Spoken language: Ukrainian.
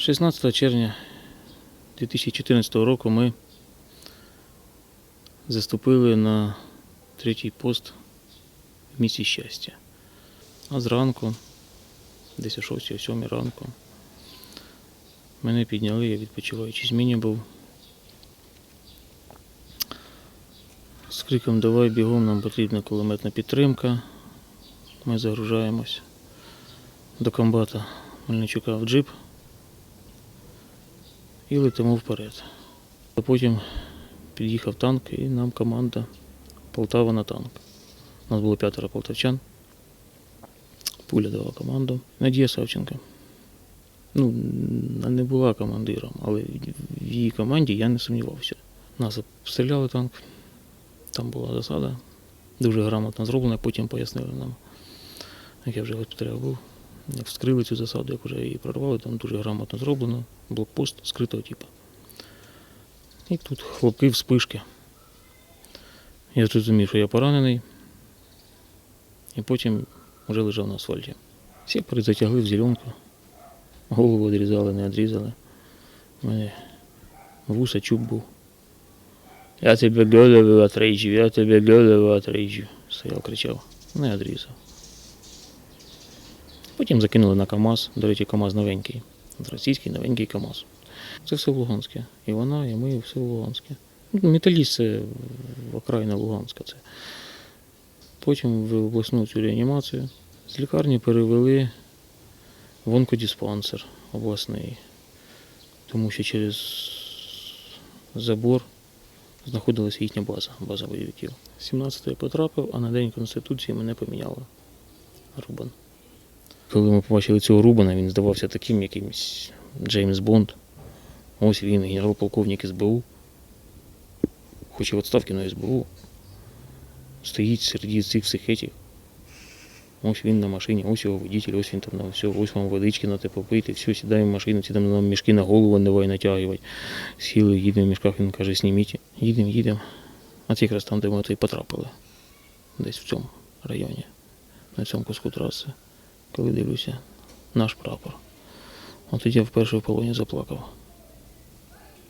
16 червня 2014 року ми заступили на третій пост в місті щастя. А зранку, десь о 6 о 7 ранку, мене підняли, я відпочиваючи зміні був. З криком Давай бігом, нам потрібна кулеметна підтримка. Ми загружаємось до комбата Мельничука в джип і летимо вперед. А потім під'їхав танк і нам команда Полтава на танк. У нас було п'ятеро полтавчан. Пуля дала команду. Надія Савченко. Ну, не була командиром, але в її команді я не сумнівався. Нас обстріляли танк, там була засада, дуже грамотно зроблена, потім пояснили нам, як я вже в госпіталях був, вскрили цю засаду, як вже її прорвали, там дуже грамотно зроблено, блокпост скритого типу. І тут хлопки вспишки. Я зрозумів, що я поранений, і потім вже лежав на асфальті. Всі перезатягли в зеленку, голову відрізали, не відрізали. У мене вуса чуб був. Я тебе голову отрежу, я тебе голову отрежу. Стояв, кричав. Не відрізав. Потім закинули на КАМАЗ. До речі, КАМАЗ новенький. Російський новенький КАМАЗ. Це все в Луганське. І вона, і ми, все в Луганське. Металіст це окраїна Луганська. Це. Потім в обласну цю реанімацію. З лікарні перевели в онкодиспансер обласний. Тому що через забор знаходилася їхня база, база бойовиків. 17 я потрапив, а на День Конституції мене поміняли. Рубан. Коли ми побачили цього Рубана, він здавався таким якимось Джеймс Бонд. Ось він, генерал-полковник СБУ. Хоч і в відставці, але СБУ. Стоїть серед цих всіх етих. Ось він на машині, ось його водитель, ось він там на все, ось вам водички на те попити, все, сідаємо в машину, ці там нам мішки на голову давай натягувати. Сіли, їдемо в мішках, він каже, зніміть. Їдемо, їдемо. А це якраз там, де ми то і потрапили. Десь в цьому районі, на цьому куску траси. Коли дивлюся, наш прапор. От я вперше в полоні заплакав.